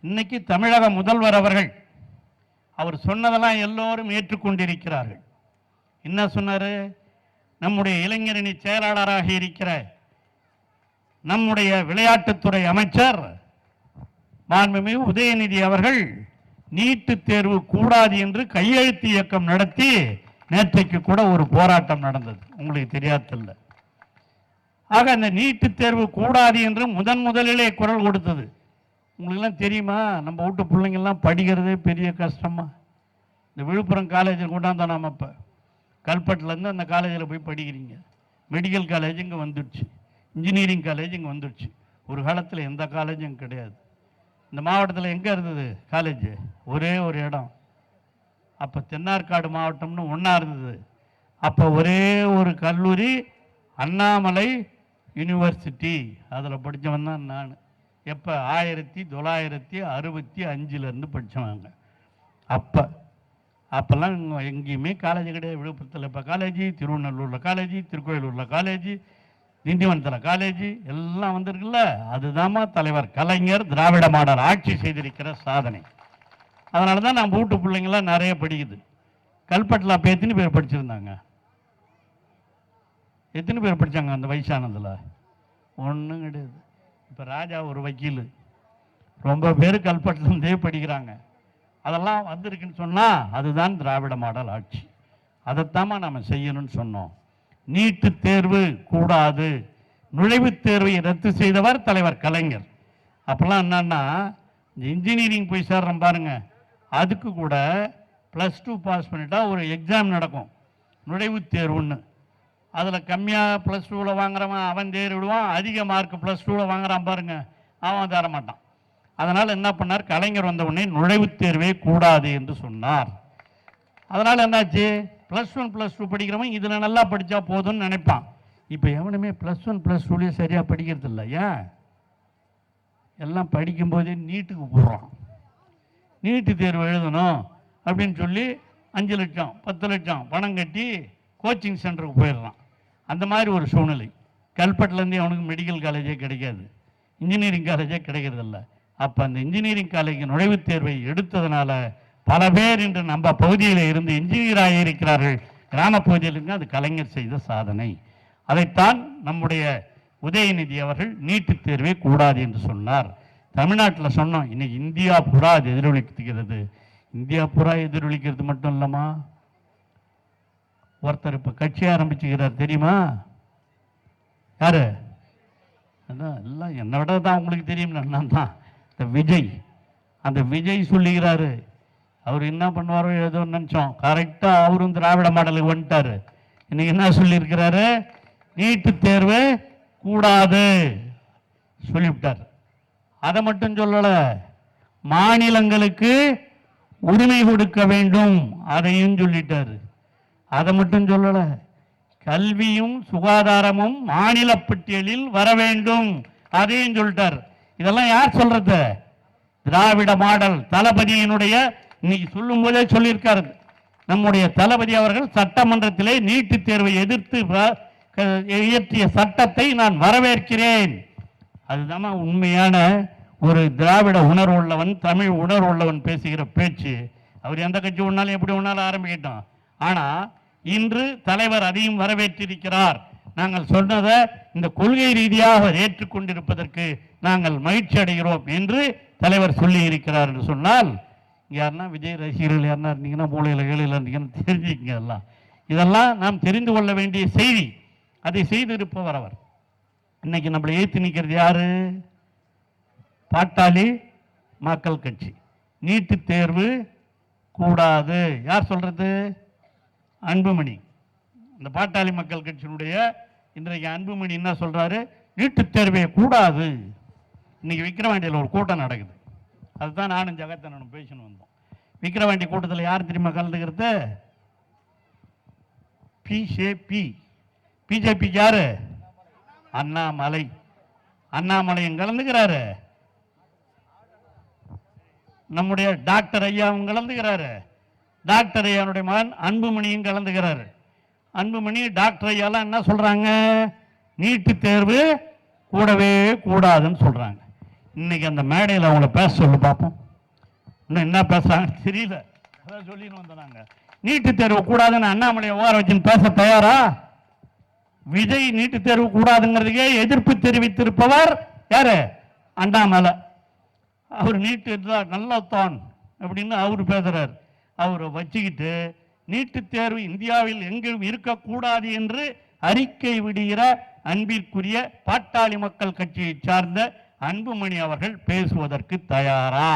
இன்னைக்கு தமிழக முதல்வர் அவர்கள் அவர் சொன்னதெல்லாம் எல்லோரும் ஏற்றுக்கொண்டிருக்கிறார்கள். என்ன சொன்னார்? நம்முடைய இளைஞரணி செயலாளராக இருக்கிற நம்முடைய விளையாட்டுத்துறை அமைச்சர் மாண்புமிகு உதயநிதி அவர்கள் நீட்டு தேர்வு கூடாது என்று கையெழுத்து இயக்கம் நடத்தி நேற்றைக்கு கூட ஒரு போராட்டம் நடந்தது. உங்களுக்கு தெரியாதில்ல ஆக அந்த நீட்டு தேர்வு கூடாது என்று முதன் முதலிலே குரல் கொடுத்தது. உங்களுக்கெல்லாம் தெரியுமா? நம்ம வீட்டு பிள்ளைங்கள்லாம் படிக்கிறதே பெரிய கஷ்டமா. இந்த விழுப்புரம் காலேஜில் கொண்டாந்தோம் நாம் இப்போ கல்பட்டிலேருந்து அந்த காலேஜில் போய் படிக்கிறீங்க. மெடிக்கல் காலேஜ் இங்கே வந்துடுச்சு. இன்ஜினியரிங் காலேஜ் இங்கே வந்துடுச்சு. ஒரு காலத்தில் எந்த காலேஜும் கிடையாது. இந்த மாவட்டத்தில் எங்கே இருந்தது காலேஜ் ஒரே ஒரு இடம். அப்போ தென்னார்காடு மாவட்டம்னு ஒன்றா இருந்தது. அப்போ ஒரே ஒரு கல்லூரி அண்ணாமலை யூனிவர்சிட்டி அதில் படித்தவன் தான் நான். எப்போ? ஆயிரத்தி தொள்ளாயிரத்தி அறுபத்தி அஞ்சுலேருந்து படித்தவங்க அப்போ. அப்போல்லாம் எங்கேயுமே காலேஜ் கிடையாது. விழுப்புரத்தில் இப்போ காலேஜ் திருவண்ணூரில் காலேஜ் திருக்கோயிலூரில் காலேஜ் திண்டிவனத்தில் காலேஜ் எல்லாம் வந்திருக்குல்ல? அதுதாம்மா தலைவர். கலைஞர் திராவிட மாடல் ஆட்சி செய்திருக்கிற சாதனை. அதனால தான் நம்ம வீட்டு பிள்ளைங்களாம் நிறைய படிக்குது. கல்பட்டில் அப்போ எத்தனை பேர் படிச்சிருந்தாங்க? எத்தனை பேர் படித்தாங்க அந்த வயசானதில்? ஒன்றும் கிடையாது. இப்போ ராஜா ஒரு வக்கீல். ரொம்ப பேர் கல்பட்டிலேருந்தே படிக்கிறாங்க. அதெல்லாம் வந்திருக்குன்னு சொன்னால் அதுதான் திராவிட மாடல் ஆட்சி. அதைத்தாம்மா நம்ம செய்யணும்னு சொன்னோம். நீட்டு தேர்வு கூடாது. நுழைவுத் தேர்வை ரத்து செய்தவர் தலைவர் கலைஞர். அப்போல்லாம் என்னன்னா இந்த இன்ஜினியரிங் போய் சேர்றோம் பாருங்க. அதுக்கு கூட ப்ளஸ் டூ பாஸ் பண்ணிட்டா ஒரு எக்ஸாம் நடக்கும். நுழைவுத் தேர்வுன்னு. அதில் கம்மியாக ப்ளஸ் டூவில் வாங்குறவன் அவன் தேறிவிடுவான் அதிக மார்க் ப்ளஸ் டூவில் வாங்குறான் பாருங்க. அவன் தர மாட்டான் அதனால் என்ன பண்ணார்? கலைஞர் வந்தவுடனே நுழைவுத் தேர்வே கூடாது என்று சொன்னார். அதனால் என்னாச்சு? ப்ளஸ் ஒன் ப்ளஸ் டூ படிக்கிறவன் இதில் நல்லா படித்தா போதும்னு நினைப்பான். இப்போ எவனுமே ப்ளஸ் ஒன் ப்ளஸ் டூலேயே சரியாக படிக்கிறது இல்லை. ஏன்? எல்லாம் படிக்கும்போதே நீட்டுக்கு போடுறான். நீட்டு தேர்வு எழுதணும் அப்படின்னு சொல்லி அஞ்சு லட்சம் பத்து லட்சம் பணம் கட்டி கோச்சிங் சென்டருக்கு போயிடுறான். அந்த மாதிரி ஒரு சூழ்நிலை. கல்பட்டிலேருந்து அவனுக்கு மெடிக்கல் காலேஜே கிடைக்காது. இன்ஜினியரிங் காலேஜே கிடைக்கிறதில்ல. அப்போ அந்த இன்ஜினியரிங் காலேஜ் நுழைவுத் தேர்வை எடுத்ததுனால பல பேர் இன்று நம்ம பகுதியில் இருந்து இன்ஜினியராக இருக்கிறார்கள். கிராம இருந்து அது கலைஞர் செய்த சாதனை. அதைத்தான் நம்முடைய உதயநிதி அவர்கள் நீட்டுத் தேர்வே கூடாது என்று சொன்னார். தமிழ்நாட்டில் சொன்னோம் இன்னைக்கு இந்தியா புறா அது எதிரொலிக்கிறது இந்தியா புறா எதிரொலிக்கிறது மட்டும் இல்லைம்மா. ஒருத்தர் இப்போ கட்சி ஆரம்பிச்சுக்கிறார் தெரியுமா? யாரு? அதான் எல்லாம் என்னை விட தான் உங்களுக்கு தெரியும் நான் தான் இந்த விஜய் அந்த விஜய் சொல்லுகிறாரு. அவர் என்ன பண்ணுவாரோ ஏதோ நினச்சோம். கரெக்டாக அவரும் திராவிட மாடலுக்கு வந்துட்டாரு. இன்னைக்கு என்ன சொல்லியிருக்கிறாரு? நீட்டு தேர்வு கூடாது. சொல்லிவிட்டார். அதை மட்டும் சொல்லலை. மாநிலங்களுக்கு உரிமை கொடுக்க வேண்டும். அதையும் சொல்லிட்டாரு. அதை மட்டும் சொல்லலை. கல்வியும் சுகாதாரமும் மாநில பட்டியலில் வர வேண்டும். அதையும் சொல்லிட்டார். இதெல்லாம் யார் சொல்றது? திராவிட மாடல் தளபதியினுடைய இன்னைக்கு சொல்லும் போதே சொல்லியிருக்காரு. நம்முடைய தளபதி அவர்கள் சட்டமன்றத்திலே நீட்டுத் தேர்வை எதிர்த்து க- இயற்றிய சட்டத்தை நான் வரவேற்கிறேன். அதுதான் உண்மையான ஒரு திராவிட உணர்வு உள்ளவன் தமிழ் உணர்வு உள்ளவன் பேசுகிற பேச்சு. அவர் எந்த கட்சி ஒன்றாலும் எப்படி ஒன்றாலும் ஆரம்பிக்கிட்டான் ஆனால் இன்று தலைவர் அதையும் வரவேற்றிருக்கிறார். நாங்கள் சொன்னதை இந்த கொள்கை ரீதியாக ஏற்றுக்கொண்டிருப்பதற்கு நாங்கள் மகிழ்ச்சி அடைகிறோம் என்று தலைவர் சொல்லி இருக்கிறார் என்று சொன்னால் யாருன்னா விஜய் ரசிகர்கள் யாருன்னா இருந்தீங்கன்னா மூலையில் கீழையில் இருந்தீங்கன்னா தெரிஞ்சுக்கங்க எல்லாம். இதெல்லாம் நாம் தெரிந்து கொள்ள வேண்டிய செய்தி. அதை செய்திருப்பவர் அவர். இன்னைக்கு நம்மளை ஏற்றி நிற்கிறது யாரு? பாட்டாளி மக்கள் கட்சி. நீட்டு தேர்வு கூடாது. யார் சொல்றது? அன்புமணி. இந்த பாட்டாளி மக்கள் கட்சியினுடைய இன்றைக்கு அன்புமணி என்ன சொல்கிறாரு நீட்டுத் தேர்வே கூடாது. இன்றைக்கி விக்கிரவாண்டியில் ஒரு கூட்டம் நடக்குது. அதுதான் நானும் ஜெகத்தனனும் பேசணும் வந்தோம். விக்கிரவாண்டி கூட்டத்தில் யார் தெரியுமா கலந்துக்கிறது? பிஜேபி பிஜேபிக்கு யார்? அண்ணாமலை. அண்ணாமலையும் கலந்துக்கிறாரு? நம்முடைய டாக்டர் ஐயாவும் கலந்துக்கிறாரு. டாக்டர் ஐயாவுடைய மகன் அன்புமணியும் கலந்துக்கிறாரு அன்புமணி டாக்டர் ஐயாலாம் என்ன சொல்கிறாங்க நீட்டு தேர்வு கூடவே கூடாதுன்னு சொல்கிறாங்க இன்றைக்கி அந்த மேடையில் அவங்கள பேச சொல்லு பார்ப்போம். இன்னும் என்ன பேசுகிறாங்க தெரியல. அதான் சொல்லின்னு வந்தாங்க நீட்டு தேர்வு கூடாதுன்னு அண்ணாமலையை ஓர வச்சுன்னு பேச தயாரா? விஜய் நீட்டு தேர்வு கூடாதுங்கிறதுக்கே எதிர்ப்பு தெரிவித்திருப்பவர் யாரு? அண்ணாமலை. அவர் நீட்டு இருந்தால் நல்லா தான் அப்படின்னு அவர் பேசுகிறார் அவரை வச்சுக்கிட்டு நீட்டு தேர்வு இந்தியாவில் எங்கும் இருக்கக்கூடாது என்று அறிக்கை விடுகிற அன்பிற்குரிய பாட்டாளி மக்கள் கட்சியை சார்ந்த அன்புமணி அவர்கள் பேசுவதற்கு தயாரா?